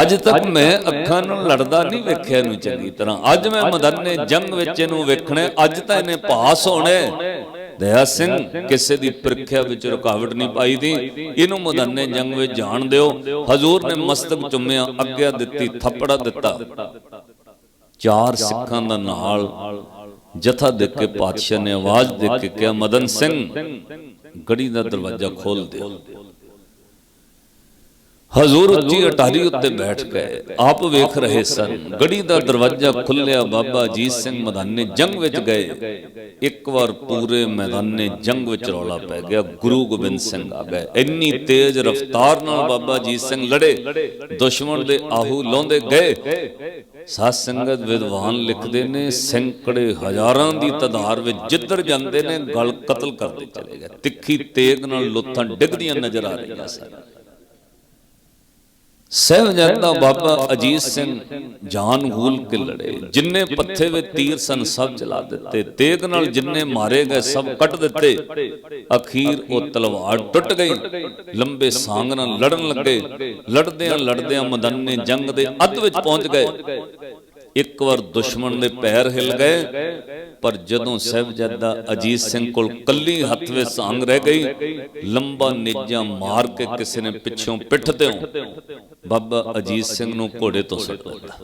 ਅੱਜ ਤੱਕ ਮੈਂ ਅੱਖਾਂ ਨਾਲ ਲੜਦਾ ਨਹੀਂ ਵੇਖਿਆ ਇਹਨੂੰ ਚੰਗੀ ਤਰ੍ਹਾਂ। ਅੱਜ ਮੈਂ ਮਦਨ ਜੰਗ ਵਿੱਚ ਇਹਨੂੰ ਵੇਖਣਾ ਅੱਜ ਤਾਂ ਇਹਨੇ ਪਾਸ ਹੋਣਾ ਦਇਆ ਸਿੰਘ ਕਿਸੇ ਦੀ ਪ੍ਰੀਖਿਆ ਵਿੱਚ ਰੁਕਾਵਟ ਨਹੀਂ ਪਾਈ ਦੀ ਇਹਨੂੰ ਮਦਨ ਜੰਗ ਵਿੱਚ ਜਾਣ ਦਿਓ। ਹਜ਼ੂਰ ਨੇ ਮਸਤਕ ਚੁੰਮਿਆ ਅੱਗਿਆ ਦਿੱਤੀ ਥੱਪੜਾ ਦਿੱਤਾ। ਚਾਰ ਸਿੱਖਾਂ ਦਾ ਨਾਲ ਜਥਾ ਦੇਖ ਕੇ ਪਾਤਸ਼ਾਹ ਨੇ ਆਵਾਜ਼ ਦੇ ਕੇ ਕਿਹਾ ਮਦਨ ਸਿੰਘ ਗੜੀ ਦਾ ਦਰਵਾਜ਼ਾ ਖੋਲ ਦਿਓ। ਹਜ਼ੂਰ ਉੱਚੀ ਅਟਾਰੀ ਉੱਤੇ ਬੈਠ ਗਏ। ਆਪ ਵੇਖ ਰਹੇ ਸਨ। ਗੜੀ ਦਾ ਦਰਵਾਜ਼ਾ ਖੁੱਲਿਆ ਬਾਬਾ ਅਜੀਤ ਸਿੰਘ ਮੈਦਾਨੇ ਜੰਗ ਵਿੱਚ ਗਏ। ਇੱਕ ਵਾਰ ਪੂਰੇ ਮੈਦਾਨੇ ਜੰਗ ਵਿੱਚ ਰੌਲਾ ਪੈ ਗਿਆ। ਗੁਰੂ ਗੋਬਿੰਦ ਸਿੰਘ ਆ ਗਏ। ਇੰਨੀ ਤੇਜ਼ ਰਫ਼ਤਾਰ ਨਾਲ ਬਾਬਾ ਅਜੀਤ ਸਿੰਘ ਲੜੇ। ਦੁਸ਼ਮਣ ਦੇ ਆਹੂ ਲਾਉਂਦੇ ਗਏ। ਸਾਧ ਸੰਗਤ ਵਿਦਵਾਨ ਲਿਖਦੇ ਨੇ ਸੈਂਕੜੇ ਹਜ਼ਾਰਾਂ ਦੀ ਤਦਾਰ ਵਿੱਚ ਜਿੱਧਰ ਜਾਂਦੇ ਨੇ ਗਲ ਕਤਲ ਕਰਦੇ ਚਲੇ ਗਏ। ਤਿੱਖੀ ਤੇਗ ਨਾਲ ਲੁੱਥਾਂ ਡਿੱਗਦੀਆਂ ਨਜ਼ਰ ਆ ਰਹੀਆਂ ਸਨ। ਸਹਿਬਜ਼ਾਦਾ ਬਾਬਾ ਅਜੀਤ ਸਿੰਘ ਜਾਨ ਹੂਲ ਕੇ ਲੜੇ। ਜਿੰਨੇ ਪੱਥੇ ਵਿੱਚ ਤੀਰ ਸਨ ਸਭ ਚਲਾ ਦਿੱਤੇ। ਤੇਗ ਨਾਲ ਜਿੰਨੇ ਮਾਰੇ ਗਏ ਸਭ ਕੱਟ ਦਿੱਤੇ। ਅਖੀਰ ਉਹ ਤਲਵਾਰ ਟੁੱਟ ਗਈ। ਲੰਬੇ ਸਾਂਗ ਨਾਲ ਲੜਨ ਲੱਗੇ। ਲੜਦਿਆਂ ਲੜਦਿਆਂ ਮਦਨ ਨੇ ਜੰਗ ਦੇ ਅੱਧ ਵਿੱਚ ਪਹੁੰਚ ਗਏ। ਇੱਕ ਵਾਰ ਦੁਸ਼ਮਣ ਦੇ ਪੈਰ ਹਿਲ ਗਏ। ਪਰ ਜਦੋਂ ਸਹਿਬਜ਼ਾਦਾ ਅਜੀਤ ਸਿੰਘ ਕੋਲ ਕੱਲੀ ਹੱਥ ਵਿੱਚ ਸੰਗ ਰਹਿ ਗਈ ਲੰਬਾ ਨੇਜਾ ਮਾਰ ਕੇ ਕਿਸੇ ਨੇ ਪਿੱਛੋਂ ਪਿੱਠ ਤੇ ਬਾਬਾ ਅਜੀਤ ਸਿੰਘ ਨੂੰ ਘੋੜੇ ਤੋਂ ਸੁੱਟ ਦਿੱਤਾ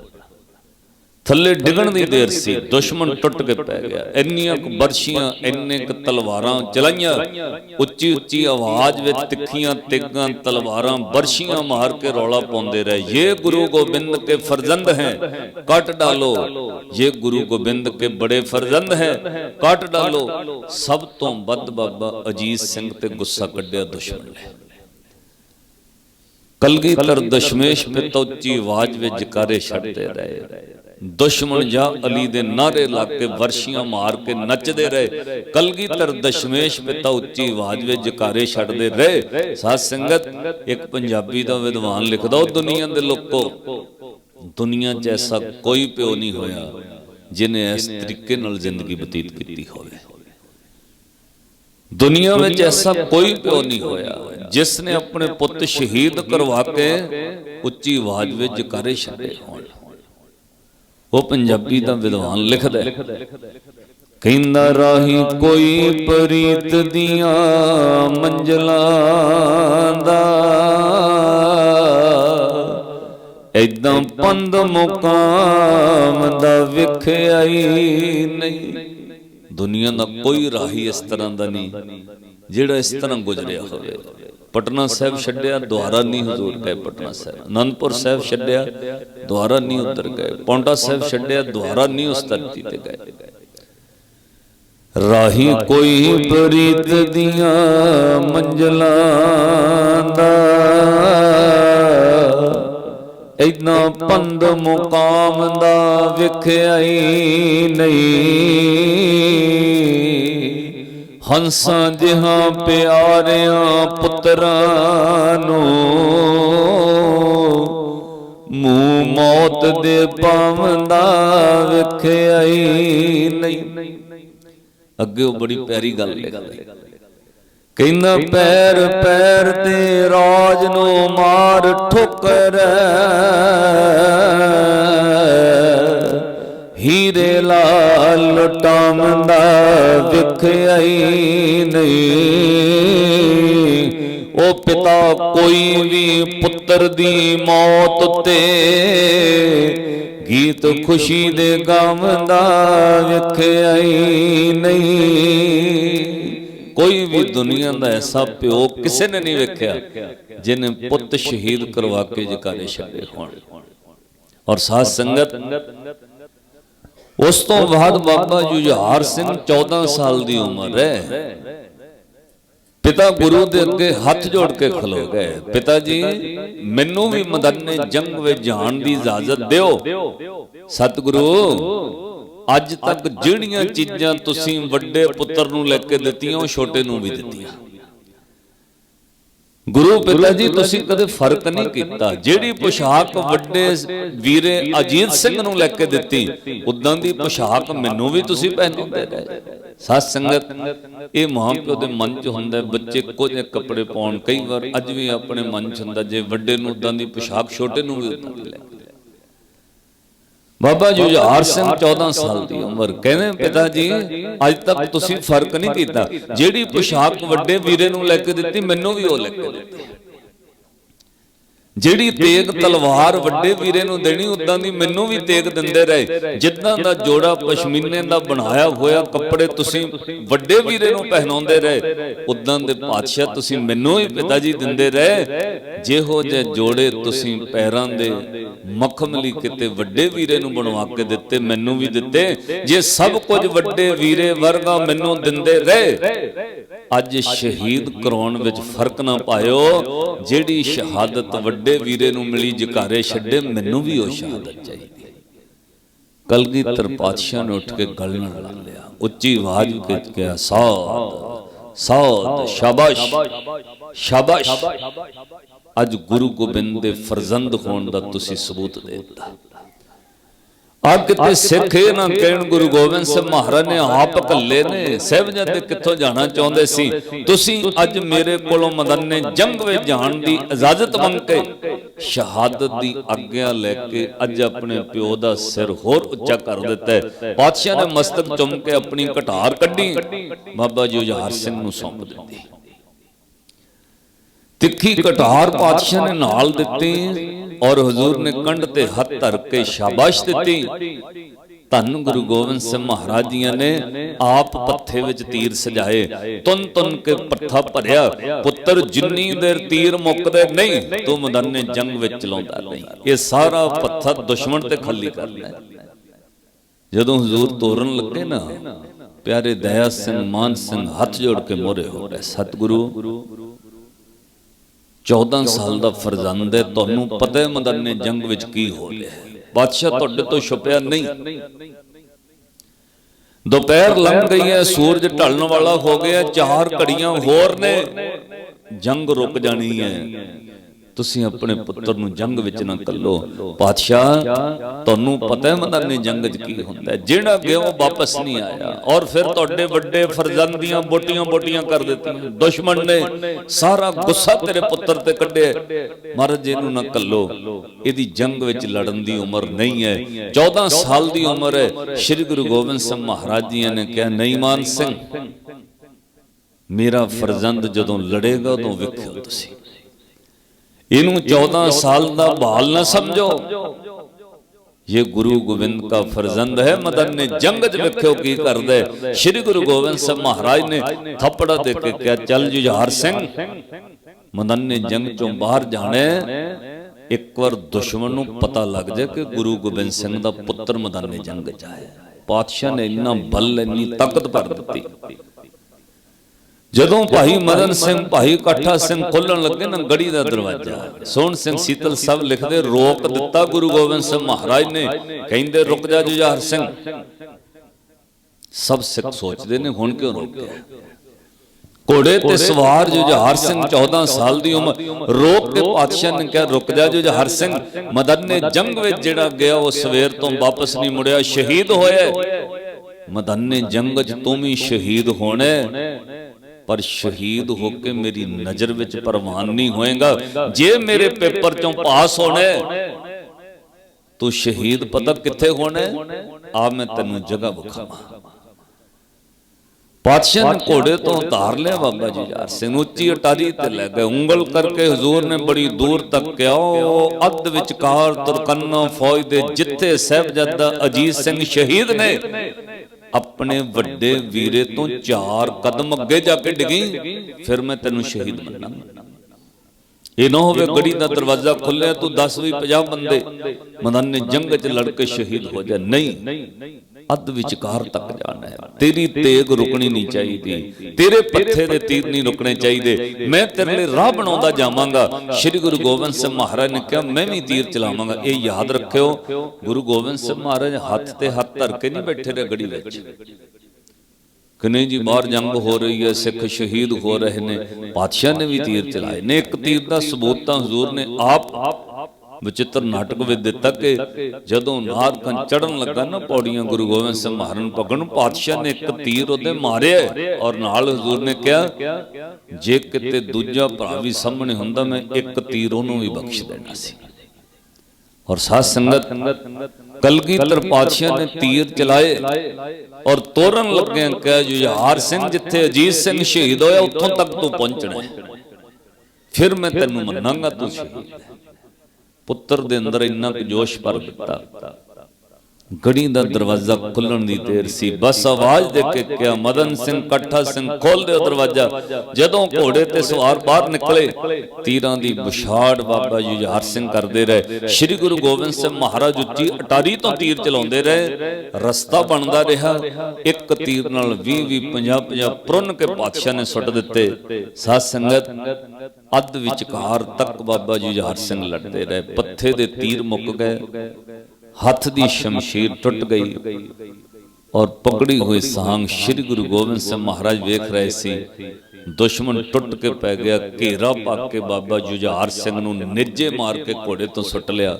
ਥੱਲੇ ਡਿੱਗਣ ਦੀ ਦੇਰ ਸੀ ਦੁਸ਼ਮਣ ਟੁੱਟ ਕੇ ਪੈ ਗਿਆ। ਇੰਨੀਆਂ ਕੁ ਬਰਸ਼ੀਆਂ ਇੰਨੇ ਕੁ ਤਲਵਾਰਾਂ ਚਲਾਈਆਂ। ਉੱਚੀ ਉੱਚੀ ਆਵਾਜ਼ ਵਿੱਚ ਤਿੱਖੀਆਂ ਤੇਗਾਂ ਤਲਵਾਰਾਂ ਬਰਸ਼ੀਆਂ ਮਾਰ ਕੇ ਰੌਲਾ ਪਾਉਂਦੇ ਰਹੇ। ਇਹ ਗੁਰੂ ਗੋਬਿੰਦ ਕੇ ਫਰਜ਼ੰਦ ਹੈ। ਕੱਟ ਡਾਲੋ। ਇਹ ਗੁਰੂ ਗੋਬਿੰਦ ਕੇ ਬੜੇ ਫਰਜ਼ੰਦ ਹੈ। ਕੱਟ ਡਾਲੋ। ਸਭ ਤੋਂ ਵੱਧ ਬਾਬਾ ਅਜੀਤ ਸਿੰਘ ਤੇ ਗੁੱਸਾ ਕੱਢਿਆ ਦੁਸ਼ਮਣ ਨੇ। ਕਲਗੀਧਰ ਦਸ਼ਮੇਸ਼ ਪਿਤ ਉੱਚੀ ਆਵਾਜ਼ ਵਿੱਚ ਜਕਾਰੇ ਛੱਡਦੇ ਰਹੇ। ਦੁਸ਼ਮਣ ਜਾ ਅਲੀ ਦੇ ਨਾਰੇ ਲਾ ਕੇ ਵਰਸ਼ੀਆਂ ਮਾਰ ਕੇ ਨੱਚਦੇ ਰਹੇ। ਕਲਗੀਧਰ ਦਸ਼ਮੇਸ਼ ਪਿਤਾ ਉੱਚੀ ਆਵਾਜ਼ ਵਿੱਚ ਜਕਾਰੇ ਛੱਡਦੇ ਰਹੇ। ਸਾਧ ਸੰਗਤ ਇੱਕ ਪੰਜਾਬੀ ਦਾ ਵਿਦਵਾਨ ਲਿਖਦਾ ਉਹ ਦੁਨੀਆ ਦੇ ਲੋਕੋ ਦੁਨੀਆ 'ਚ ਐਸਾ ਕੋਈ ਪਿਓ ਨਹੀਂ ਹੋਇਆ ਜਿਨੇ ਇਸ ਤਰੀਕੇ ਨਾਲ ਜ਼ਿੰਦਗੀ ਬਤੀਤ ਕੀਤੀ ਹੋਵੇ। ਦੁਨੀਆ ਵਿੱਚ ਐਸਾ ਕੋਈ ਪਿਓ ਨਹੀਂ ਹੋਇਆ। ਜਿਸ ਨੇ ਆਪਣੇ ਪੁੱਤ ਸ਼ਹੀਦ ਕਰਵਾ ਕੇ ਉੱਚੀ ਆਵਾਜ਼ ਵਿੱਚ ਜਕਾਰੇ ਛੱਡੇ ਹੋਣ। ਉਹ ਪੰਜਾਬੀ ਦਾ ਵਿਦਵਾਨ ਲਿਖਦਾ ਹੈ। ਕਹਿੰਦਾ ਰਾਹੀ ਕੋਈ ਪ੍ਰੀਤ ਦੀਆਂ ਮੰਜ਼ਲਾਂ ਦਾ। ਐਦਾਂ ਪੰਦ ਮੁਕਾਮ ਦਾ ਵਿਖਿਆ ਹੀ ਨਹੀਂ। ਦੁਨੀਆ ਦਾ ਕੋਈ ਰਾਹੀ ਇਸ ਤਰ੍ਹਾਂ ਦਾ ਨਹੀਂ ਜਿਹੜਾ ਇਸ ਤਰ੍ਹਾਂ ਗੁਜ਼ਰਿਆ ਹੋਵੇ। ਪਟਨਾ ਸਾਹਿਬ ਛੱਡਿਆ ਦੁਆਰਾ ਨਹੀਂ ਹਜ਼ੂਰ ਗਏ ਪਟਨਾ ਸਾਹਿਬ। ਅਨੰਦਪੁਰ ਸਾਹਿਬ ਛੱਡਿਆ ਦੁਆਰਾ ਨਹੀਂ ਉਤਰ ਗਏ। ਪੌਂਟਾ ਸਾਹਿਬ ਛੱਡਿਆ ਦੁਆਰਾ ਨਹੀਂ ਉਸ ਧਰਤੀ ਤੇ ਗਏ। ਰਾਹੀ ਕੋਈ ਪ੍ਰੀਤ ਦੀਆਂ ਮੰਜ਼ਲਾਂ ਦਾ। ਇਨਾ ਪੰਦ ਮੁਕਾਮ ਦਾ ਵਿਖਿਆ ਹੀ ਨਹੀਂ। ਹੰਸਾਂ ਜਿਹਾਂ ਪਿਆਰਿਆਂ ਪੁੱਤਰਾਂ ਨੂੰ ਮੂੰਹ ਮੌਤ ਦੇ ਪਾਵੰਦਾ ਵਿਖਿਆ ਹੀ ਨਹੀਂ। ਅੱਗੇ ਉਹ ਬੜੀ ਪਿਆਰੀ ਗੱਲ ਲਿਖਦਾ ਕਹਿੰਦਾ ਪੈਰ ਪੈਰ ਤੇ ਰਾਜ ਨੂੰ ਮਾਰ ਠੋਕਰ ਲਾਲ ਲਟਾਮਦਾ ਨਹੀਂ। ਉਹ ਪਿਤਾ ਕੋਈ ਵੀ ਪੁੱਤਰ ਦੀ ਮੌਤ ਉੱਤੇ ਗੀਤ ਖੁਸ਼ੀ ਦੇ ਗਾਵੰਦਾ ਵਿਖਿਆ ਨਹੀਂ। ਕੋਈ ਵੀ ਦੁਨੀਆ ਦਾ ਐਸਾ ਪਿਓ ਕਿਸੇ ਨੇ ਨਹੀਂ ਵੇਖਿਆ ਜਿਨੇ ਪੁੱਤ ਸ਼ਹੀਦ ਕਰਵਾ ਕੇ ਜਕਾਰੇ ਛੱਡੇ ਹੋਣ। ਔਰ ਸਾਧ ਸੰਗਤ ਉਸ ਤੋਂ ਬਾਅਦ ਬਾਬਾ ਜੁਝਾਰ ਸਿੰਘ 14 ਸਾਲ ਦੀ ਉਮਰ ਹੈ। ਪਿਤਾ ਗੁਰੂ ਦੇ ਅੱਗੇ ਹੱਥ ਜੋੜ ਕੇ ਖਲੋ ਗਏ। ਪਿਤਾ ਜੀ, ਮੈਨੂੰ ਵੀ ਮਦਨ ਜੰਗ ਵਿੱਚ ਜਾਣ ਦੀ ਇਜਾਜ਼ਤ ਦਿਓ। ਸਤਿਗੁਰੂ, ਅੱਜ ਤੱਕ ਜਿਹੜੀਆਂ ਚੀਜ਼ਾਂ ਤੁਸੀਂ ਵੱਡੇ ਪੁੱਤਰ ਨੂੰ ਲੈ ਕੇ ਦਿੱਤੀਆਂ, ਉਹ ਛੋਟੇ ਨੂੰ ਵੀ ਦਿੱਤੀਆਂ। ਗੁਰੂ ਪਿਤਾ ਜੀ ਤੁਸੀਂ ਕਦੇ ਫ਼ਰਕ ਨਹੀਂ ਕੀਤਾ। ਜਿਹੜੀ ਪੁਸ਼ਾਕ ਵੱਡੇ ਵੀਰੇ ਅਜੀਤ ਸਿੰਘ ਨੂੰ ਲੈ ਕੇ ਦਿੱਤੀ ਉਦਾਂ ਦੀ ਪੁਸ਼ਾਕ ਮੈਨੂੰ ਵੀ ਤੁਸੀਂ ਪਹਿਨਾਉਂਦੇ ਰਹੇ। ਸਾਧ ਸੰਗਤ ਇਹ ਮਹਾਂਪਿਓ ਦੇ ਮਨ 'ਚ ਹੁੰਦਾ ਬੱਚੇ ਕੁਝ ਕੱਪੜੇ ਪਾਉਣ। ਕਈ ਵਾਰ ਅੱਜ ਵੀ ਆਪਣੇ ਮਨ 'ਚ ਹੁੰਦਾ ਜੇ ਵੱਡੇ ਨੂੰ ਉਦਾਂ ਦੀ ਪੁਸ਼ਾਕ ਛੋਟੇ ਨੂੰ ਵੀ ਉਦਾਂ ਦੀ ਲੈ। ਬਾਬਾ ਜੁਝਾਰ ਸਿੰਘ 14 ਸਾਲ ਦੀ ਉਮਰ। ਕਹਿੰਦੇ ਪਿਤਾ ਜੀ ਅੱਜ ਤੱਕ ਤੁਸੀਂ ਫ਼ਰਕ ਨਹੀਂ ਕੀਤਾ। ਜਿਹੜੀ ਪੁਸ਼ਾਕ ਵੱਡੇ ਵੀਰੇ ਨੂੰ ਲੈ ਕੇ ਦਿੱਤੀ ਮੈਨੂੰ ਵੀ ਉਹ ਲੈ ਕੇ ਦਿੱਤੀ। ਜਿਹੜੀ ਤੇਗ ਤਲਵਾਰ ਵੱਡੇ ਵੀਰੇ ਨੂੰ ਦੇਣੀ ਉਦਾਂ ਦੀ ਮੈਨੂੰ ਵੀ ਤੇਗ ਦਿੰਦੇ ਰਹੇ। ਜਿੱਦਾਂ ਦਾ ਜੋੜਾ ਪਸ਼ਮੀਨੇ ਦਾ ਬਣਾਇਆ ਹੋਇਆ ਕੱਪੜੇ ਤੁਸੀਂ ਵੱਡੇ ਵੀਰੇ ਨੂੰ ਪਹਿਨਾਉਂਦੇ ਰਹੇ। ਉਦਾਂ ਦੇ ਪਾਤਸ਼ਾਹ ਤੁਸੀਂ ਮੈਨੂੰ ਹੀ ਪਿਤਾ ਜੀ ਦਿੰਦੇ ਰਹੇ। ਜਿਹੋ ਜੇ ਜੋੜੇ ਤੁਸੀਂ ਪੈਰਾਂ ਦੇ ਮਖਮਲੀ ਕਿਤੇ ਵੱਡੇ ਵੀਰੇ ਨੂੰ ਬਣਵਾ ਕੇ ਦਿੱਤੇ ਮੈਨੂੰ ਵੀ ਦਿੱਤੇ। ਜੇ ਸਭ ਕੁਝ ਵੱਡੇ ਵੀਰੇ ਵਰਗਾ ਮੈਨੂੰ ਦਿੰਦੇ ਰਹੇ। ਅੱਜ ਸ਼ਹੀਦ ਕਰਾਉਣ ਵਿੱਚ ਫ਼ਰਕ ਨਾ ਪਾਇਓ। ਜਿਹੜੀ ਸ਼ਹਾਦਤ ਵੱਡੇ ਵੀਰੇ ਨੂੰ ਮਿਲੀ, ਜਕਾਰੇ ਛੱਡੇ, ਮੈਨੂੰ ਵੀ ਉਹ ਸ਼ਹਾਦਤ ਚਾਹੀਦੀ ਕਲਗੀਧਰ ਪਾਤਸ਼ਾਹ ਨੇ ਉੱਠ ਕੇ ਗਲ ਨਾਲ ਲਿਆ। ਉੱਚੀ ਆਵਾਜ਼ ਵਿੱਚ ਕਿਹਾ, ਸਾਧ ਸਾਧ, ਸ਼ਾਬਾਸ਼ ਸ਼ਾਬਾਸ਼। ਅੱਜ ਗੁਰੂ ਗੋਬਿੰਦ ਦੇ ਫਰਜ਼ੰਦ ਹੋਣ ਦਾ ਤੁਸੀਂ ਸਬੂਤ ਦੇ ਦਿੱਤਾ। ਆ ਕਿਤੇ ਸਿੱਖ ਇਹ ਨਾ ਕਹਿਣ ਗੁਰੂ ਗੋਬਿੰਦ ਸਿੰਘ ਮਹਾਰਾਜ ਨੇ ਆਪ ਕੱਲੇ ਨੇ ਸਹਿਬਜ਼ਾਦੇ ਕਿੱਥੋਂ ਜਾਣਾ ਚਾਹੁੰਦੇ ਸੀ? ਤੁਸੀਂ ਅੱਜ ਮੇਰੇ ਕੋਲੋਂ ਮਦਨ ਜੰਗ ਵਿੱਚ ਜਾਣ ਦੀ ਇਜਾਜ਼ਤ ਮੰਗ ਕੇ ਸ਼ਹਾਦਤ ਦੀ ਆਗਿਆ ਲੈ ਕੇ ਅੱਜ ਆਪਣੇ ਪਿਓ ਦਾ ਸਿਰ ਹੋਰ ਉੱਚਾ ਕਰ ਦਿੱਤਾ। ਪਾਤਸ਼ਾਹ ਨੇ ਮਸਤਕ ਚੁੰਮ ਕੇ ਆਪਣੀ ਕਟਾਰ ਕੱਢੀ। ਬਾਬਾ ਜੁਝਾਰ ਸਿੰਘ ਨੂੰ ਸੌਂਪ ਦਿੱਤੀ। ਤਿੱਖੀ ਕਟਾਰ ਪਾਤਸ਼ਾਹ ਨੇ ਨਾਲ ਦਿੱਤੀ। ਔਰ ਹਜ਼ੂਰ ਨੇ ਕੰਢ ਤੇ ਹੱਥ ਧਰ ਕੇ ਸ਼ਾਬਾਸ਼ ਦਿੱਤੀ। ਧੰਨ ਗੁਰੂ ਗੋਬਿੰਦ ਸਿੰਘ ਮਹਾਰਾਜ ਜੀਆਂ ਨੇ ਆਪ ਪੱਥੇ ਵਿੱਚ ਤੀਰ ਸਜਾਏ। ਤੁਨ ਤੁਨ ਕੇ ਪੱਥਾ ਭਰਿਆ। ਪੁੱਤਰ, ਜਿੰਨੀ ਦੇਰ ਤੀਰ ਮੁੱਕਦੇ ਨਹੀਂ, ਤੂੰ ਮਦਨ ਜੰਗ ਵਿੱਚ ਚਲਾਉਂਦਾ ਨਹੀਂ ਇਹ ਸਾਰਾ ਪੱਥਾ ਦੁਸ਼ਮਣ ਤੇ ਖਾਲੀ ਕਰਦਾ ਜਦੋਂ ਹਜ਼ੂਰ ਤੋਰਨ ਲੱਗੇ ਨਾ, ਪਿਆਰੇ ਦਇਆ ਸਿੰਘ, ਮਾਨ ਸਿੰਘ ਹੱਥ ਜੋੜ ਕੇ ਮੋਰੇ ਹੋ ਗਏ। ਸਤਿਗੁਰੂ 14 ਸਾਲ ਦਾ ਫਰਜ਼ੰਦ ਹੈ ਤੁਹਾਨੂੰ ਪਤਾ ਹੈ ਮਦਨ ਨੇ ਜੰਗ ਵਿੱਚ ਕੀ ਹੋ ਰਿਹਾ ਹੈ ਬਾਦਸ਼ਾਹ ਤੁਹਾਡੇ ਤੋਂ ਛੁਪਿਆ ਨਹੀਂ। ਦੁਪਹਿਰ ਲੰਘ ਗਈ ਹੈ ਸੂਰਜ ਢਲਣ ਵਾਲਾ ਹੋ ਗਿਆ ਚਾਰ ਘੜੀਆਂ ਹੋਰ ਨੇ। ਜੰਗ ਰੁਕ ਜਾਣੀ ਹੈ। ਤੁਸੀਂ ਆਪਣੇ ਪੁੱਤਰ ਨੂੰ ਜੰਗ ਵਿੱਚ ਨਾ ਕੱਲੋ। ਪਾਤਸ਼ਾਹ ਤੁਹਾਨੂੰ ਪਤਾ ਹੈ ਮਦਨ ਜੰਗ 'ਚ ਕੀ ਹੁੰਦਾ ਹੈ। ਜਿਹੜਾ ਗਿਆ ਉਹ ਵਾਪਸ ਨਹੀਂ ਆਇਆ। ਔਰ ਫਿਰ ਤੁਹਾਡੇ ਵੱਡੇ ਫਰਜ਼ੰਦ ਦੀਆਂ ਬੋਟੀਆਂ ਬੋਟੀਆਂ ਕਰ ਦਿੱਤੀਆਂ। ਦੁਸ਼ਮਣ ਨੇ ਸਾਰਾ ਗੁੱਸਾ ਤੇਰੇ ਪੁੱਤਰ ਤੇ ਕੱਢਿਆ। ਮਹਾਰਾਜ ਜੀ ਨੂੰ ਨਾ ਕੱਲੋ। ਇਹਦੀ ਜੰਗ ਵਿੱਚ ਲੜਨ ਦੀ ਉਮਰ ਨਹੀਂ ਹੈ। 14 ਸਾਲ ਦੀ ਉਮਰ ਹੈ। ਸ੍ਰੀ ਗੁਰੂ ਗੋਬਿੰਦ ਸਿੰਘ ਮਹਾਰਾਜ ਜੀ ਨੇ ਕਿਹਾ ਨਹੀਂ ਮਾਨ ਸਿੰਘ ਮੇਰਾ ਫਰਜ਼ੰਦ ਜਦੋਂ ਲੜੇਗਾ ਉਦੋਂ ਵੇਖਿਓ ਤੁਸੀਂ ਇਹਨੂੰ 14 ਸਾਲ ਦਾ ਬਾਲ ਨਾ ਸਮਝੋ। ਇਹ ਗੁਰੂ ਗੋਬਿੰਦ ਦਾ ਫਰਜ਼ੰਦ ਹੈ, ਮਦਨ ਨੇ ਜੰਗ 'ਚ ਵੇਖਿਓ ਕੀ ਕਰਦਾ ਸ੍ਰੀ ਗੁਰੂ ਗੋਬਿੰਦ ਸਾਹਿਬ ਮਹਾਰਾਜ ਨੇ ਥੱਪੜਾ ਦੇ ਕੇ ਕਿਹਾ, ਚੱਲ ਜੁਝਾਰ ਸਿੰਘ, ਮਦਨ ਨੇ ਜੰਗ 'ਚੋਂ ਬਾਹਰ ਜਾਣਾ ਇੱਕ ਵਾਰ ਦੁਸ਼ਮਣ ਨੂੰ ਪਤਾ ਲੱਗ ਜਾਏ ਕਿ ਗੁਰੂ ਗੋਬਿੰਦ ਸਿੰਘ ਦਾ ਪੁੱਤਰ ਮਦਨ ਨੇ ਜੰਗ 'ਚ ਆਇਆ। ਪਾਤਸ਼ਾਹ ਨੇ ਇੰਨਾ ਬਲ, ਇੰਨੀ ਤਾਕਤ ਭਰ ਦਿੱਤੀ। ਜਦੋਂ ਭਾਈ ਮਦਨ ਸਿੰਘ ਭਾਈ ਕਾਠਾ ਸਿੰਘ ਖੋਲਣ ਲੱਗੇ ਨਾ ਗੜੀ ਦਾ ਦਰਵਾਜ਼ਾ। ਸੋਹਣ ਸਿੰਘ ਸੀਤਲ ਸਭ ਲਿਖਦੇ ਰੋਕ ਦਿੱਤਾ ਗੁਰੂ ਗੋਬਿੰਦ ਸਿੰਘ ਮਹਾਰਾਜ ਨੇ। ਕਹਿੰਦੇ ਰੁਕ ਜਾ ਜੁਝਾਰ ਸਿੰਘ। ਸਭ ਸਿੱਖ ਸੋਚਦੇ ਨੇ ਹੁਣ ਕਿਉਂ ਰੁਕਿਆ ਘੋੜੇ ਤੇ ਸਵਾਰ ਜੁਝਾਰ ਸਿੰਘ 14 ਸਾਲ ਦੀ ਉਮਰ। ਰੋਕ ਕੇ ਪਾਤਸ਼ਾਹ ਨੇ ਕਿਹਾ ਰੁਕ ਜਾ ਜੁਝਾਰ ਸਿੰਘ। ਮਦਨ ਨੇ ਜੰਗ ਵਿੱਚ ਜਿਹੜਾ ਗਿਆ ਉਹ ਸਵੇਰ ਤੋਂ ਵਾਪਸ ਨਹੀਂ ਮੁੜਿਆ ਸ਼ਹੀਦ ਹੋਇਆ। ਮਦਨ ਨੇ ਜੰਗ 'ਚ ਤੂੰ ਵੀ ਸ਼ਹੀਦ ਹੋਣਾ। ਪਰ ਸ਼ਹੀਦ ਹੋ ਕੇ ਮੇਰੀ ਨਜ਼ਰ ਵਿੱਚ ਪ੍ਰਵਾਨ ਨਹੀਂ ਹੋਏਗਾ। ਜੇ ਮੇਰੇ ਪੇਪਰ ਚੋਂ ਪਾਸ ਹੋਣਾ ਤੂੰ ਸ਼ਹੀਦ ਪਤਾ ਕਿੱਥੇ ਹੋਣਾ? ਆ ਮੈਂ ਤੈਨੂੰ ਜਗ੍ਹਾ ਵਿਖਾਵਾਂ। ਪਾਤਸ਼ਾਹ ਨੇ ਘੋੜੇ ਤੋਂ ਉਤਾਰ ਲਿਆ ਬਾਬਾ ਜੀ ਯਾਰ। ਸਿੰਘ ਉੱਚੀ ਅਟਾਰੀ ਤੇ ਲੈ ਗਏ। ਉਂਗਲ ਕਰਕੇ ਹਜ਼ੂਰ ਨੇ ਬੜੀ ਦੂਰ ਤੱਕ ਕਿਹਾ ਅੱਧ ਵਿਚਕਾਰ ਤੁਰਕੰਨਾ ਫੌਜ ਦੇ ਜਿੱਥੇ ਸਹਿਬਜ਼ਾਦਾ ਅਜੀਤ ਸਿੰਘ ਸ਼ਹੀਦ ਨੇ ਆਪਣੇ ਵੱਡੇ ਵੀਰੇ ਤੋਂ ਚਾਰ ਕਦਮ ਅੱਗੇ ਜਾ ਕੇ ਡਿੱਗੀ ਫਿਰ ਮੈਂ ਤੈਨੂੰ ਸ਼ਹੀਦ ਮੰਨਾਂਗਾ ਇਹ ਨਾ ਹੋਵੇ ਗੜੀ ਦਾ ਦਰਵਾਜ਼ਾ ਖੁੱਲਿਆ ਤੂੰ 10 ਵੀ 50 ਬੰਦੇ ਮਦਨ ਨੇ ਜੰਗ 'ਚ ਲੜ ਕੇ ਸ਼ਹੀਦ ਹੋ ਜਾ ਨਹੀਂ। ਅੱਧ ਵਿਚਕਾਰ ਤੱਕ ਜਾਣਾ ਹੈ। ਤੇਰੀ ਤੇਗ ਰੁਕਣੀ ਨਹੀਂ ਚਾਹੀਦੀ। ਤੇਰੇ ਪੱਥੇ ਦੇ ਤੀਰ ਨਹੀਂ ਰੁਕਣੇ ਚਾਹੀਦੇ। ਮੈਂ ਤੇਰੇ ਲਈ ਰਾਹ ਬਣਾਉਂਦਾ ਜਾਵਾਂਗਾ। ਸ੍ਰੀ ਗੁਰੂ ਗੋਬਿੰਦ ਸਿੰਘ ਮਹਾਰਾਜ ਨੇ ਕਿਹਾ ਮੈਂ ਵੀ ਤੀਰ ਚਲਾਵਾਂਗਾ। ਇਹ ਯਾਦ ਰੱਖਿਓ ਗੁਰੂ ਗੋਬਿੰਦ ਸਿੰਘ ਮਹਾਰਾਜ ਹੱਥ ਤੇ ਹੱਥ ਧਰ ਕੇ ਨਹੀਂ ਬੈਠੇ ਰਹੇ ਗੜੀ ਵਿੱਚ। ਕਿ ਨਹੀਂ ਜੀ ਬਾਹਰ ਜੰਗ ਹੋ ਰਹੀ ਹੈ ਸਿੱਖ ਸ਼ਹੀਦ ਹੋ ਰਹੇ ਨੇ। ਪਾਤਸ਼ਾਹ ਨੇ ਵੀ ਤੀਰ ਚਲਾਏ ਨੇ। ਇੱਕ ਤੀਰ ਦਾ ਸਬੂਤ ਤਾਂ ਹਜ਼ੂਰ ਨੇ ਆਪ ਵਿਚਿੱਤਰ ਨਾਟਕ ਵਿੱਚ ਦਿੱਤਾ ਕਿ ਜਦੋਂ ਨਾਰ ਕੰ ਚੜਨ ਲੱਗਾ ਨਾ, ਪੌੜੀਆਂ ਗੁਰੂ ਗੋਬਿੰਦ ਸਿੰਘ ਮਹਾਰਾਜ ਨੂੰ ਪਾਤਸ਼ਾਹ ਨੇ ਇੱਕ ਤੀਰ ਉਹਦੇ ਮਾਰਿਆ ਔਰ ਨਾਲ ਹਜ਼ੂਰ ਨੇ ਕਿਹਾ, ਜੇ ਕਿਤੇ ਦੂਜਾ ਭਰਾ ਵੀ ਸਾਹਮਣੇ ਹੁੰਦਾ, ਮੈਂ ਇੱਕ ਤੀਰ ਉਹਨੂੰ ਵੀ ਬਖਸ਼ ਦੇਣਾ ਸੀ। ਔਰ ਸਾਧ ਸੰਗਤ, ਕਲਗੀਧਰ ਪਾਤਸ਼ਾਹ ਨੇ ਤੀਰ ਚਲਾਏ ਔਰ ਤੋਰਨ ਲੱਗਿਆ ਕਿਹਾ, ਜੁਝਾਰ ਸਿੰਘ ਜਿੱਥੇ ਅਜੀਤ ਸਿੰਘ ਸ਼ਹੀਦ ਹੋਇਆ, ਉੱਥੋਂ ਤੱਕ ਤੂੰ ਪਹੁੰਚਣਾ ਫਿਰ ਮੈਂ ਤੈਨੂੰ ਮੰਨਾਂਗਾ ਤੂੰ ਸ਼ਹੀਦ ਪੁੱਤਰ ਦੇ ਅੰਦਰ ਇੰਨਾ ਕੁ ਜੋਸ਼ ਭਰ ਦਿੱਤਾ। ਗੜੀ ਦਾ ਦਰਵਾਜ਼ਾ ਖੁੱਲਣ ਦੀ ਦੇਰ ਸੀ। ਬਸ ਆਵਾਜ਼ ਦੇ ਕੇ ਕਿਹਾ, ਮਦਨ ਸਿੰਘ, ਕੱਠਾ ਸਿੰਘ, ਖੋਲ ਦਿਓ ਦਰਵਾਜ਼ਾ। ਜਦੋਂ ਘੋੜੇ ਤੇ ਸਵਾਰ ਬਾਹਰ ਨਿਕਲੇ, ਤੀਰਾਂ ਦੀ ਵਿਛਾੜ ਬਾਬਾ ਜੁਝਾਰ ਸਿੰਘ ਕਰਦੇ ਰਹੇ। ਸ੍ਰੀ ਗੁਰੂ ਗੋਬਿੰਦ ਸਿੰਘ ਮਹਾਰਾਜ ਉੱਚੀ ਅਟਾਰੀ ਤੋਂ ਤੀਰ ਚਲਾਉਂਦੇ ਰਹੇ। ਰਸਤਾ ਬਣਦਾ ਰਿਹਾ। ਇੱਕ ਤੀਰ ਨਾਲ 20 20 50 50 ਪ੍ਰੁੰਨ ਕੇ ਪਾਤਸ਼ਾਹ ਨੇ ਸੁੱਟ ਦਿੱਤੇ। ਸਾਧ ਸੰਗਤ, ਅੱਧ ਵਿਚਕਾਰ ਤੱਕ ਬਾਬਾ ਜੁਝਾਰ ਸਿੰਘ ਲੜਦੇ ਰਹੇ। ਪੱਥੇ ਦੇ ਤੀਰ ਮੁੱਕ ਗਏ। ਹੱਥ ਦੀ ਸ਼ਮਸ਼ੀਰ ਟੁੱਟ ਗਈ ਔਰ ਪਕੜੀ ਹੋਈ ਸਾਂਗ ਸ੍ਰੀ ਗੁਰੂ ਗੋਬਿੰਦ ਸਿੰਘ ਮਹਾਰਾਜ ਵੇਖ ਰਹੇ ਸੀ। ਦੁਸ਼ਮਣ ਟੁੱਟ ਕੇ ਪੈ ਗਿਆ। ਘੇਰਾ ਪਾ ਕੇ ਬਾਬਾ ਜੁਝਾਰ ਸਿੰਘ ਨੂੰ ਨਿੱਜੇ ਮਾਰ ਕੇ ਘੋੜੇ ਤੋਂ ਸੁੱਟ ਲਿਆ।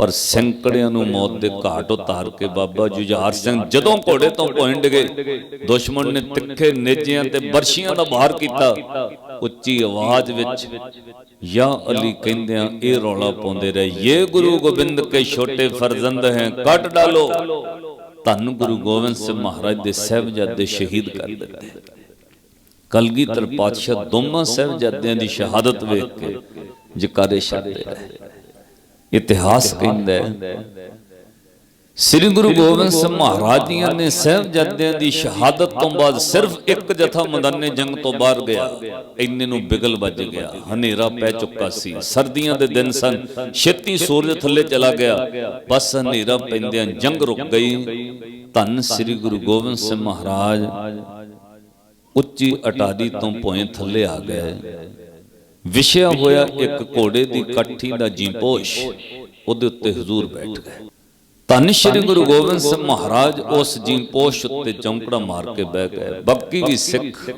ਪਰ ਸੈਂਕੜਿਆਂ ਨੂੰ ਮੌਤ ਦੇ ਘਾਟ ਉਤਾਰ ਕੇ ਬਾਬਾ ਜੁਝਾਰ ਸਿੰਘ ਜਦੋਂ ਘੋੜੇ ਤੋਂ ਪੁੰਡ ਗਏ, ਦੁਸ਼ਮਣ ਨੇ ਤਿੱਖੇ ਨੇਜਿਆਂ ਤੇ ਬਰਸ਼ੀਆਂ ਦਾ ਵਾਰ ਕੀਤਾ। ਉੱਚੀ ਆਵਾਜ਼ ਵਿੱਚ ਯਾ ਅਲੀ ਕਹਿੰਦਿਆਂ ਇਹ ਰੌਲਾ ਪਾਉਂਦੇ ਰਹੇ। ਇਹ ਗੁਰੂ ਗੋਬਿੰਦ ਕੇ ਛੋਟੇ ਫਰਜ਼ੰਦ ਹੈ, ਕੱਟ ਡਾਲੋ। ਧੰਨ ਗੁਰੂ ਗੋਬਿੰਦ ਸਿੰਘ ਮਹਾਰਾਜ ਦੇ ਸਹਿਬਜ਼ਾਦੇ ਸ਼ਹੀਦ ਕਰ ਦਿੱਤੇ। ਕਲਗੀਧਰ ਪਾਤਸ਼ਾਹ ਦੋਵਾਂ ਸਹਿਬਜ਼ਾਦਿਆਂ ਦੀ ਸ਼ਹਾਦਤ ਵੇਖ ਕੇ ਜਕਾਰੇ ਛੱਡਦੇ ਰਹੇ ਇਤਿਹਾਸ ਕਹਿੰਦਾ ਹੈ। ਸ੍ਰੀ ਗੁਰੂ ਗੋਬਿੰਦ ਸਿੰਘ ਮਹਾਰਾਜ ਜੀਆਂ ਨੇ ਸਹਿਬਜ਼ਾਦਿਆਂ ਦੀ ਸ਼ਹਾਦਤ ਤੋਂ ਬਾਅਦ ਸਿਰਫ ਇੱਕ ਜਥਾ ਮੈਦਾਨੇ ਜੰਗ ਤੋਂ ਬਾਹਰ ਗਿਆ। ਇੰਨੇ ਨੂੰ ਬਿਗਲ ਵੱਜ ਗਿਆ। ਹਨੇਰਾ ਪੈ ਚੁੱਕਾ ਸੀ। ਸਰਦੀਆਂ ਦੇ ਦਿਨ ਸਨ। ਛੇਤੀ ਸੂਰਜ ਥੱਲੇ ਚਲਾ ਗਿਆ। ਬਸ ਹਨੇਰਾ ਪੈਂਦਿਆਂ ਜੰਗ ਰੁਕ ਗਈ। ਧੰਨ ਸ੍ਰੀ ਗੁਰੂ ਗੋਬਿੰਦ ਸਿੰਘ ਮਹਾਰਾਜ। ਉੱਚੀ ਅਟਾਰੀ ਤੋਂ ਭੋਏ ਥੱਲੇ ਆ ਗਏ ਵਿਸ਼ਿਆ ਹੋਇਆ ਇੱਕ ਘੋੜੇ ਦੀ ਕਾਠੀ ਦਾ ਜੀਪੋਸ਼ ਉਹਦੇ ਉੱਤੇ ਹਜ਼ੂਰ ਬੈਠ ਗਏ ਧੰਨ ਸ਼੍ਰੀ ਗੁਰੂ ਗੋਬਿੰਦ ਸਿੰਘ ਮਹਾਰਾਜ ਉਸ ਜੀਪੋਸ਼ ਉੱਤੇ ਚੌਂਕੜਾ ਮਾਰ ਕੇ ਬਹਿ ਗਏ। ਬਾਕੀ ਵੀ ਸਿੱਖ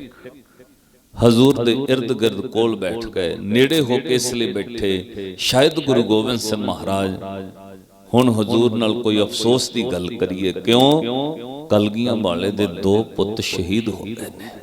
ਹਜ਼ੂਰ ਦੇ ird ਗਿਰਦ ਕੋਲ ਬੈਠ ਗਏ। ਨੇੜੇ ਹੋ ਕੇ ਇਸ ਲਈ ਬੈਠੇ ਸ਼ਾਇਦ ਗੁਰੂ ਗੋਬਿੰਦ ਸਿੰਘ ਮਹਾਰਾਜ। ਹੁਣ ਹਜ਼ੂਰ ਨਾਲ ਕੋਈ ਅਫਸੋਸ ਦੀ ਗੱਲ ਕਰੀਏ। ਕਿਉਂ? ਕਲਗੀਆਂ ਵਾਲੇ ਦੇ ਦੋ ਪੁੱਤ ਸ਼ਹੀਦ ਹੋ ਗਏ ਨੇ।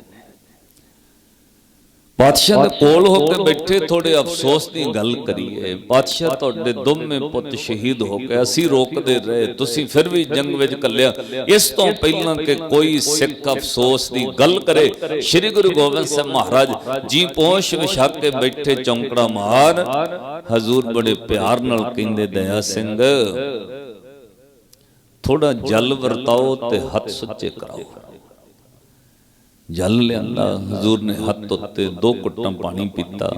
ਪਾਤਸ਼ਾਹ ਦੇ ਕੋਲ ਹੋ ਕੇ ਬੈਠੇ ਥੋੜੇ ਅਫਸੋਸ ਦੀ ਗੱਲ ਕਰੀਏ। ਪਾਤਸ਼ਾਹ ਤੁਹਾਡੇ ਦੋਵੇਂ ਪੁੱਤ ਸ਼ਹੀਦ ਹੋ ਗਏ ਅਸੀਂ ਰੋਕਦੇ ਰਹੇ ਤੁਸੀਂ ਫਿਰ ਵੀ ਜੰਗ ਵਿੱਚ ਕੱਲਿਆ ਇਸ ਤੋਂ ਪਹਿਲਾਂ ਕਿ ਕੋਈ ਸਿੱਖ ਅਫਸੋਸ ਦੀ ਗੱਲ ਕਰੇ ਸ੍ਰੀ ਗੁਰੂ ਗੋਬਿੰਦ ਸਿੰਘ ਮਹਾਰਾਜ ਜੀ ਪਹੁੰਚ ਵਿਛਾ ਕੇ ਬੈਠੇ ਚੌਂਕੜਾ ਮਾਰ। ਹਜ਼ੂਰ ਬੜੇ ਪਿਆਰ ਨਾਲ ਕਹਿੰਦੇ ਦਇਆ ਸਿੰਘ। ਥੋੜਾ ਜਲ ਵਰਤਾਓ ਤੇ ਹੱਥ ਸੁੱਚੇ ਕਰਾਓ। ਜਲ ਲਿਆਂਦਾ, ਹਜ਼ੂਰ ਨੇ ਹੱਥ ਉੱਤੇ ਦੋ ਕੁੱਟਾਂ ਪਾਣੀ ਪੀਤਾ।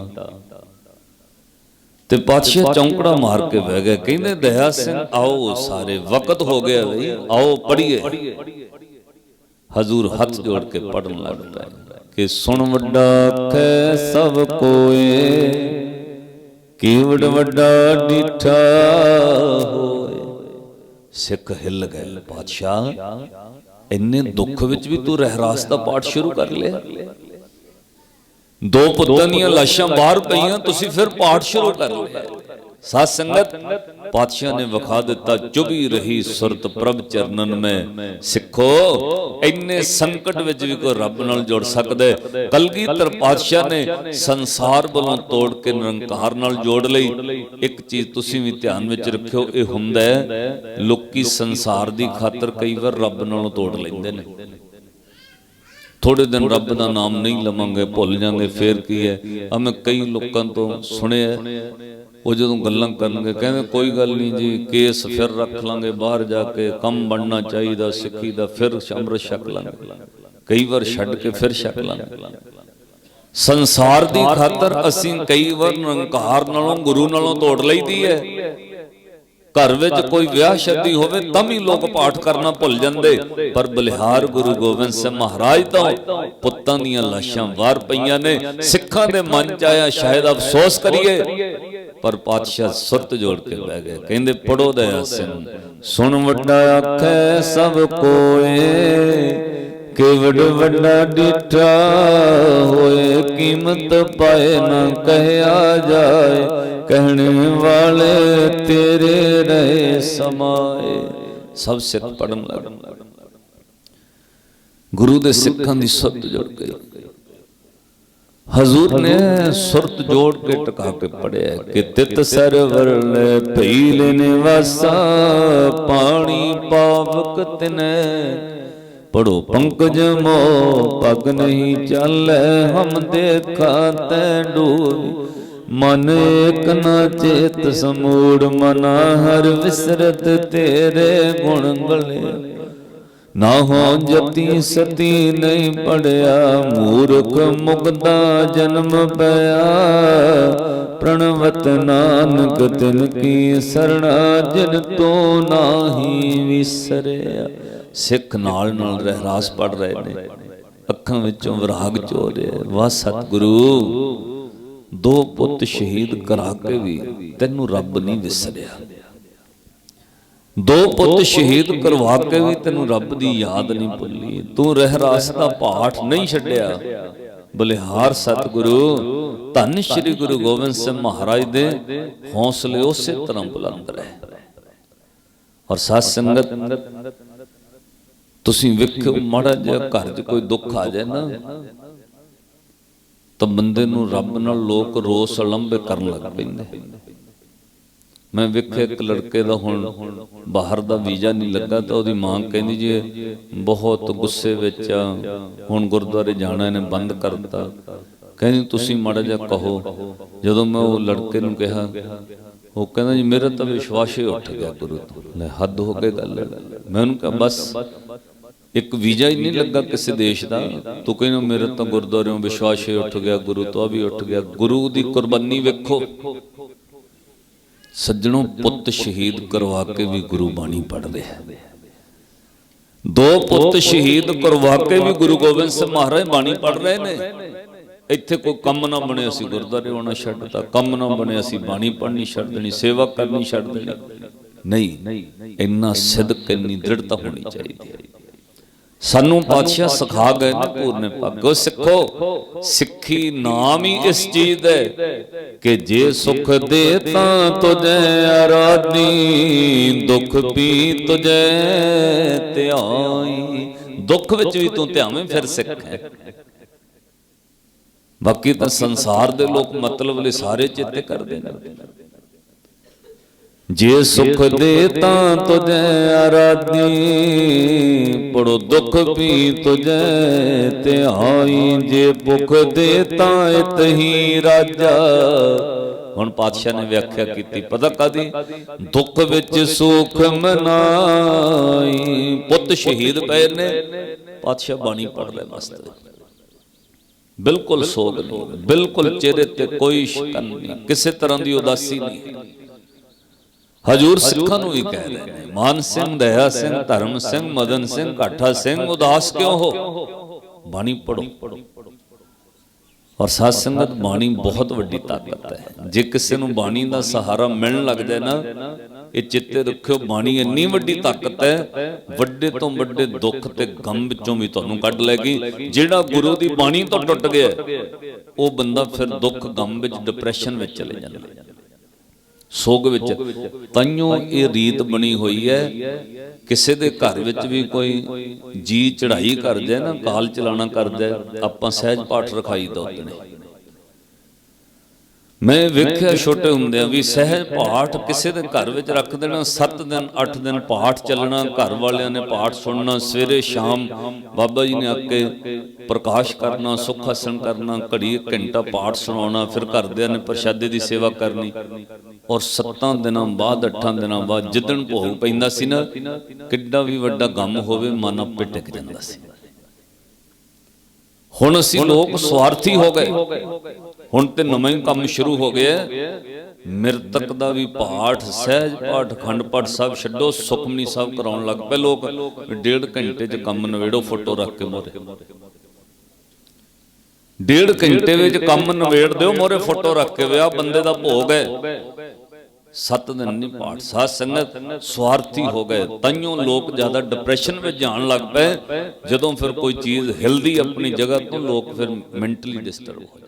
ਤੇ ਪਾਤਸ਼ਾਹ ਚੌਂਕੜਾ ਮਾਰ ਕੇ ਬਹਿ ਗਏ, ਕਹਿੰਦੇ, ਦਇਆ ਸਿੰਘ, ਆਓ ਸਾਰੇ, ਵਕਤ ਹੋ ਗਿਆ ਬਈ, ਆਓ ਪੜੀਏ ਹਜ਼ੂਰ ਹੱਥ ਜੋੜ ਕੇ ਪੜਨ ਲੱਗ ਪਏ ਕਿ, ਸੁਣ ਵੱਡਾ ਕੈ ਸਭ ਕੋਏ, ਕੀਵੜ ਵੱਡਾ ਡੀਠਾ ਹੋਏ। ਸਿੱਖ ਹਿੱਲ ਗਏ ਪਾਤਸ਼ਾਹ। ਇੰਨੇ ਦੁੱਖ ਵਿੱਚ ਵੀ ਤੂੰ ਰਹਿਰਾਸ ਦਾ ਪਾਠ ਸ਼ੁਰੂ ਕਰ ਲਿਆ। ਦੋ ਪੁੱਤਾਂ ਦੀਆਂ ਲਾਸ਼ਾਂ ਬਾਹਰ ਪਈਆਂ ਤੁਸੀਂ ਫਿਰ ਪਾਠ ਸ਼ੁਰੂ ਕਰ ਲਿਆ। ਸਾਧ ਸੰਗਤ, ਪਾਤਸ਼ਾਹ ਨੇ ਵਿਖਾ ਦਿੱਤਾ, ਚੁਭੀ ਰਹੀ ਸੁਰਤ ਪ੍ਰਭ ਚਰਨਨ ਮੈਂ। ਸਿੱਖੋ, ਇੰਨੇ ਸੰਕਟ ਵਿੱਚ ਵੀ ਕੋਈ ਰੱਬ ਨਾਲ ਜੁੜ ਸਕਦਾ ਹੈ। ਕਲਗੀਧਰ ਪਾਤਸ਼ਾਹ ਨੇ ਸੰਸਾਰ ਵੱਲੋਂ ਤੋੜ ਕੇ ਨਿਰੰਕਾਰ ਨਾਲ ਜੋੜ ਲਈ। ਇੱਕ ਚੀਜ਼ ਤੁਸੀਂ ਵੀ ਧਿਆਨ ਵਿੱਚ ਰੱਖਿਓ, ਇਹ ਹੁੰਦਾ ਹੈ, ਲੋਕੀ ਸੰਸਾਰ ਦੀ ਖਾਤਰ ਕਈ ਵਾਰ ਰੱਬ ਨਾਲੋਂ ਤੋੜ ਲੈਂਦੇ ਨੇ। ਥੋੜੇ ਦਿਨ ਰੱਬ ਦਾ ਨਾਮ ਨਹੀਂ ਲਵਾਂਗੇ, ਭੁੱਲ ਜਾਾਂਗੇ, ਫੇਰ ਕੀ ਹੈ? ਆ ਮੈਂ ਕਈ ਲੋਕਾਂ ਤੋਂ ਸੁਣਿਆ ਉਹ ਜਦੋਂ ਗੱਲਾਂ ਕਰਨਗੇ, ਕਹਿੰਦੇ ਕੋਈ ਗੱਲ ਨਹੀਂ ਜੀ, ਕੇਸ ਫਿਰ ਰੱਖ ਲਾਂਗੇ, ਬਾਹਰ ਜਾ ਕੇ ਕੰਮ ਬਣਨਾ ਚਾਹੀਦਾ, ਸਿੱਖੀ ਦਾ ਫਿਰ ਅੰਮ੍ਰਿਤ ਛਕ ਲਾਂਗੇ। ਕਈ ਵਾਰ ਛੱਡ ਕੇ ਫਿਰ ਛਕ ਲਾਂਗੇ। ਸੰਸਾਰ ਦੀ ਖਾਤਰ ਅਸੀਂ ਕਈ ਵਾਰ ਨਿਰੰਕਾਰ ਨਾਲੋਂ, ਗੁਰੂ ਨਾਲੋਂ ਤੋੜ ਲਈਦੀ ਹੈ। ਘਰ ਵਿੱਚ ਕੋਈ ਵਿਆਹ ਸ਼ਾਦੀ ਹੋਵੇ ਤਾਂ ਵੀ ਲੋਕ ਪਾਠ ਕਰਨਾ ਭੁੱਲ ਜਾਂਦੇ। ਪਰ ਬਲਿਹਾਰ ਗੁਰੂ ਗੋਬਿੰਦ ਸਿੰਘ ਮਹਾਰਾਜ ਤੋਂ ਪੁੱਤਾਂ ਦੀਆਂ ਲਾਸ਼ਾਂ ਵਾਰ ਪਈਆਂ ਨੇ। ਸਿੱਖਾਂ ਦੇ ਮਨ ਚ ਆਇਆ ਸ਼ਾਇਦ ਅਫਸੋਸ ਕਰੀਏ। ਪਰ ਪਾਤਸ਼ਾਹ ਸੁਰਤ ਜੋੜ ਕੇ ਬਹਿ ਗਏ। ਕਹਿੰਦੇ ਪੜੋ ਦਇਆ ਸਿੰਘ ਸੁਣ ਵੱਡਾ ਆਖੈ ਸਭ ਕੋਏ। ਕੇਵੜ ਵੱਡਾ ਡਿਠਾ ਹੋਏ ਕੀਮਤ ਪਾਏ ਨਾ ਕਹਿਆ ਜਾਏ। ਕਹਿਣੇ ਵਾਲੇ ਤੇਰੇ ਰਹੇ ਸਮਾਏ। ਸਭ ਸਿੱਖ ਪੜਨ ਲੱਗ ਗੁਰੂ ਦੇ ਸਿੱਖਾਂ ਦੀ ਸੁਰਤ ਜੁੜ ਗਈ। ਹਜ਼ੂਰ ਨੇ ਸੁਰਤ ਜੋੜ ਕੇ ਟਿਕਾ ਕੇ ਪੜਿਆ ਕਿ ਤਿਤ ਸਰਵਰ ਲੈ ਭਈਲ ਨਿਵਾਸਾ ਪਾਣੀ ਪਾਵਕ ਤਿਨੈ। ਪੜੋ ਪੰਕਜ ਮੋ ਪਗ ਨਹੀਂ ਚੱਲੈ, ਹਮ ਦੇਖਾ ਤੈ ਡੂਬੀ ਮਨ ਏਕ ਨ ਚੇਤ ਸਮੂੜ, ਮਨਾ ਹਰ ਵਿਸਰਤ ਤੇਰੇ ਗੁਣ ਗਲੇ। ਨਾ ਹੋ ਜਤੀ ਸਤੀ ਨਹੀਂ ਪੜਿਆ, ਮੂਰਖ ਮੁਗਦਾ ਜਨਮ ਪਿਆ। ਪ੍ਰਣਵਤ ਨਾਨਕ ਤਿਨ ਕੀ ਸਰਣਾ, ਜਿਨ ਤੋਂ ਨਾਹੀ ਵਿਸਰਿਆ। ਸਿੱਖ ਨਾਲ ਨਾਲ ਰਹਿਰਾਸ ਪੜ ਰਹੇ ਨੇ, ਅੱਖਾਂ ਵਿੱਚੋਂ ਵਿਰਾਗ ਚੋ ਰਿਹਾ। ਵਾ ਸਤਿਗੁਰੂ। ਦੋ ਪੁੱਤ ਸ਼ਹੀਦ ਕਰਾ ਕੇ ਵੀ ਤੈਨੂੰ ਰੱਬ ਨਹੀਂ ਵਿਸਰਿਆ। ਦੋ ਪੁੱਤ ਸ਼ਹੀਦ ਕਰਵਾ ਕੇ ਵੀ ਤੈਨੂੰ ਰੱਬ ਦੀ ਯਾਦ ਨਹੀਂ ਭੁੱਲੀ। ਤੂੰ ਰਹਿਰਾਸ ਦਾ ਪਾਠ ਨਹੀਂ ਛੱਡਿਆ। ਬਲਿਹਾਰ ਸਤਿਗੁਰੂ, ਧੰਨ ਸ਼੍ਰੀ ਗੁਰੂ ਗੋਬਿੰਦ ਸਿੰਘ ਮਹਾਰਾਜ ਦੇ ਹੌਸਲੇ ਉਸੇ ਤਰ੍ਹਾਂ ਬੁਲੰਦ ਰਹੇ। ਔਰ ਸਾਧ ਸੰਗਤ, ਤੁਸੀਂ ਵੇਖੋ ਮਾੜਾ ਜਿਹਾ ਘਰ 'ਚ ਕੋਈ ਦੁੱਖ ਆ ਜਾਏ ਨਾ ਤਾਂ ਬੰਦੇ ਨੂੰ ਰੱਬ ਨਾਲ ਲੋਕ ਰੋਸ ਅਲੰਬੇ ਕਰਨ ਲੱਗ ਪੈਂਦੇ। ਮੈਂ ਵੇਖਿਆ ਇੱਕ ਲੜਕੇ ਦਾ ਹੁਣ ਬਾਹਰ ਦਾ ਵੀਜ਼ਾ ਨਹੀਂ ਲੱਗਾ ਤਾਂ ਉਹਦੀ ਮਾਂ ਕਹਿੰਦੀ ਜੀ, ਬਹੁਤ ਗੁੱਸੇ ਵਿੱਚ ਹੁਣ ਗੁਰਦੁਆਰੇ ਜਾਣਾ ਇਹਨੇ ਬੰਦ ਕਰ ਦਿੱਤਾ ਕਹਿੰਦੀ, ਤੁਸੀਂ ਮਾੜਾ ਜਿਹਾ ਕਹੋ। ਜਦੋਂ ਮੈਂ ਉਹ ਲੜਕੇ ਨੂੰ ਕਿਹਾ, ਉਹ ਕਹਿੰਦਾ ਜੀ, ਮੇਰਾ ਤਾਂ ਵਿਸ਼ਵਾਸ ਹੀ ਉੱਠ ਗਿਆ ਗੁਰੂ ਤੋਂ। ਲੈ ਹੱਦ ਹੋ ਕੇ ਗੱਲ ਮੈਂ ਉਹਨੂੰ ਕਿਹਾ, ਬਸ ਇੱਕ ਵੀਜ਼ਾ ਹੀ ਨਹੀਂ ਲੱਗਾ ਕਿਸੇ ਦੇਸ਼ ਦਾ। ਤੂੰ ਕਹਿੰਦਾ ਮੇਰੇ ਤਾਂ ਗੁਰਦੁਆਰਿਓਂ ਵਿਸ਼ਵਾਸ ਹੀ ਉੱਠ ਗਿਆ, ਗੁਰੂ ਤੋਂ ਵੀ ਉੱਠ ਗਿਆ। ਗੁਰੂ ਦੀ ਕੁਰਬਾਨੀ ਵੇਖੋ। ਸੱਜਣੋਂ ਪੁੱਤ ਸ਼ਹੀਦ ਕਰਵਾ ਕੇ ਵੀ ਗੁਰੂ ਬਾਣੀ ਪੜ੍ਹਦੇ ਹੈ ਦੋ ਪੁੱਤ ਸ਼ਹੀਦ ਕਰਵਾ ਕੇ ਵੀ ਗੁਰੂ ਗੋਬਿੰਦ ਸਿੰਘ ਮਹਾਰਾਜ ਬਾਣੀ ਪੜ੍ਹ ਰਹੇ ਨੇ। ਇੱਥੇ ਕੋਈ ਕੰਮ ਨਾ ਬਣੇ ਅਸੀਂ ਗੁਰਦੁਆਰੇ ਆਉਣਾ ਛੱਡਤਾ। ਕੰਮ ਨਾ ਬਣੇ ਅਸੀਂ ਬਾਣੀ ਪੜ੍ਹਨੀ ਛੱਡ ਦੇਣੀ, ਸੇਵਾ ਕਰਨੀ ਛੱਡ ਦੇਣੀ। ਨਹੀਂ, ਇੰਨਾ ਸਿੱਧਕ ਇੰਨੀ ਦ੍ਰਿੜਤਾ ਹੋਣੀ ਚਾਹੀਦੀ ਹੈ। ਸਾਨੂੰ ਪਾਤਸ਼ਾਹ ਸਿਖਾ ਗਏ ਨੇ ਪੂਰਨੇ ਭਾਗੋ ਸਿੱਖੋ। ਸਿੱਖੀ। ਨਾਮ ਹੀ ਇਸ ਚੀਜ਼ ਦਾ ਕਿ ਜੇ ਸੁਖ ਦੇ ਤਾਂ ਤੁਝੇ ਆਰਾਧੀ ਦੁੱਖ ਵੀ ਤੁਝੇ ਧਿਆਈ। ਦੁੱਖ ਵਿੱਚ ਵੀ ਤੂੰ ਧਿਆਵੇਂ ਫਿਰ ਸਿੱਖ ਹੈ। ਬਾਕੀ ਤਾਂ ਸੰਸਾਰ ਦੇ ਲੋਕ ਮਤਲਬ ਲਈ ਸਾਰੇ ਚਿੱਤੇ ਕਰਦੇ ਨੇ। ਜੇ ਸੁਖ ਦੇ ਤਾਂ ਤੁਝੇ ਆਰਾਧੀ ਪੜੋ ਦੁੱਖ ਵੀ ਤੁਝੇ ਧਿਆਈ ਜੇ ਭੁਖ ਦੇ ਤਾਂ ਇਤ ਹੀ ਰਾਜਾ। ਹੁਣ ਪਾਤਸ਼ਾਹ ਨੇ ਵਿਆਖਿਆ ਕੀਤੀ ਪਤਾ ਕਾਦੀ ਦੁੱਖ ਵਿੱਚ ਸੁਖ ਮਨਾਈ। ਪੁੱਤ ਸ਼ਹੀਦ ਪਏ ਨੇ। ਪਾਤਸ਼ਾਹ ਬਾਣੀ ਪੜ ਲੈ ਮਸਤ ਬਿਲਕੁਲ ਸੋਗ ਨਹੀਂ। ਬਿਲਕੁਲ ਚਿਹਰੇ ਤੇ ਕੋਈ ਸ਼ਿਕਨ ਨਹੀਂ। ਕਿਸੇ ਤਰ੍ਹਾਂ ਦੀ ਉਦਾਸੀ ਨਹੀਂ। ਹਜੂਰ ਸਿੱਖਾਂ ਨੂੰ ਵੀ ਕਹਿ ਰਹੇ ਨੇ ਮਾਨ ਸਿੰਘ, ਦਇਆ ਸਿੰਘ, ਧਰਮ ਸਿੰਘ, ਮਦਨ ਸਿੰਘ, ਕਾਠਾ ਸਿੰਘ, ਉਦਾਸ ਕਿਉਂ ਹੋ? ਬਾਣੀ ਪੜੋ ਔਰ ਸਾਧ ਸੰਗਤ, ਬਾਣੀ ਬਹੁਤ ਵੱਡੀ ਤਾਕਤ ਹੈ। ਜੇ ਕਿਸੇ ਨੂੰ ਬਾਣੀ ਦਾ ਸਹਾਰਾ ਮਿਲਣ ਲੱਗ ਨਾ, ਇਹ ਚਿੱਤੇ ਰੱਖਿਓ, ਬਾਣੀ ਇੰਨੀ ਵੱਡੀ ਤਾਕਤ ਹੈ, ਵੱਡੇ ਤੋਂ ਵੱਡੇ ਦੁੱਖ ਤੇ ਗਮ ਵਿੱਚੋਂ ਵੀ ਤੁਹਾਨੂੰ ਕੱਢ ਲੈਗੀ ਜਿਹੜਾ ਗੁਰੂ ਦੀ ਬਾਣੀ ਤੋਂ ਟੁੱਟ ਗਿਆ, ਉਹ ਬੰਦਾ ਫਿਰ ਦੁੱਖ, ਗਮ ਵਿੱਚ ਡਿਪਰੈਸ਼ਨ ਵਿੱਚ ਚਲੇ ਜਾਂਦਾ ਸੋਗ ਵਿੱਚ। ਤਈਓ ਇਹ ਰੀਤ ਬਣੀ ਹੋਈ ਹੈ। ਕਿਸੇ ਦੇ ਘਰ ਵਿੱਚ ਵੀ ਕੋਈ ਜੀ ਚੜ੍ਹਾਈ ਕਰ ਜਾਏ ਨਾ ਕਾਲ ਚਲਾਣਾ ਕਰਦਾ ਆਪਾਂ ਸਹਿਜ ਪਾਠ ਰਖਾਈ ਦਾ ਉਤਨੇ ਮੈਂ ਵੇਖਿਆ ਛੋਟੇ ਹੁੰਦਿਆਂ ਵੀ ਸਹਿਜ ਪਾਠ ਕਿਸੇ ਦੇ ਘਰ ਵਿੱਚ ਰੱਖ ਦੇਣਾ 7 ਦਿਨ 8 ਦਿਨ ਪਾਠ ਚੱਲਣਾ, ਘਰ ਵਾਲਿਆਂ ਨੇ ਪਾਠ ਸੁਣਨਾ, ਸਵੇਰੇ ਸ਼ਾਮ ਬਾਬਾ ਜੀ ਨੇ ਆ ਕੇ ਪ੍ਰਕਾਸ਼ ਕਰਨਾ, ਸੁਖ ਹਸਨ ਕਰਨਾ, ਘੜੀ ਘੰਟਾ ਪਾਠ ਸੁਣਾਉਣਾ, ਫਿਰ ਘਰਦਿਆਂ ਨੇ ਪ੍ਰਸ਼ਾਦੇ ਦੀ ਸੇਵਾ ਕਰਨੀ। ਔਰ 7 ਦਿਨਾਂ ਬਾਅਦ 8 ਦਿਨਾਂ ਬਾਅਦ ਜਿੱਦਣ ਭੋਗ ਪੈਂਦਾ ਸੀ ਨਾ, ਕਿੱਡਾ ਵੀ ਵੱਡਾ ਗਮ ਹੋਵੇ, ਮਨ ਆਪੇ ਟਿਕ ਜਾਂਦਾ ਸੀ। ਹੁਣ ਅਸੀਂ ਲੋਕ ਸਵਾਰਥੀ ਹੋ ਗਏ। ਹੁਣ ਤੇ ਨਵਾਂ ਕੰਮ ਸ਼ੁਰੂ ਹੋ ਗਿਆ ਮਿਰਤਕ ਦਾ ਵੀ ਪਾਠ ਸਹਿਜ ਪਾਠ ਖੰਡ ਪਾਠ ਸਭ ਛੱਡੋ ਸੁਖਮਨੀ ਸਾਹਿਬ ਕਰਾਉਣ ਲੱਗ ਪਏ ਲੋਕ। ਡੇਢ ਘੰਟੇ 'ਚ ਕੰਮ ਨਵੇੜੋ ਫੋਟੋ ਰੱਖ ਕੇ ਮੋਰੇ। ਡੇਢ ਘੰਟੇ ਵਿੱਚ ਕੰਮ ਨਵੇੜ ਦਿਓ ਮੋਰੇ ਫੋਟੋ ਰੱਖ ਕੇ ਵਿਆਹ ਬੰਦੇ ਦਾ ਭੋਗ ਹੈ। ਸੱਤ ਦਿਨ ਨਹੀਂ ਪਾਠ, ਸਾਧ ਸੰਗਤ ਸਵਾਰਥੀ ਹੋ ਗਏ। ਤਾਈਓ ਲੋਕ ਜ਼ਿਆਦਾ ਡਿਪਰੈਸ਼ਨ ਵਿੱਚ ਜਾਣ ਲੱਗ ਪਏ। ਜਦੋਂ ਫਿਰ ਕੋਈ ਚੀਜ਼ ਹਿਲਦੀ ਆਪਣੀ ਜਗ੍ਹਾ ਤੋਂ, ਲੋਕ ਫਿਰ ਮੈਂਟਲੀ ਡਿਸਟਰਬ ਹੋ ਜਾਂਦੇ।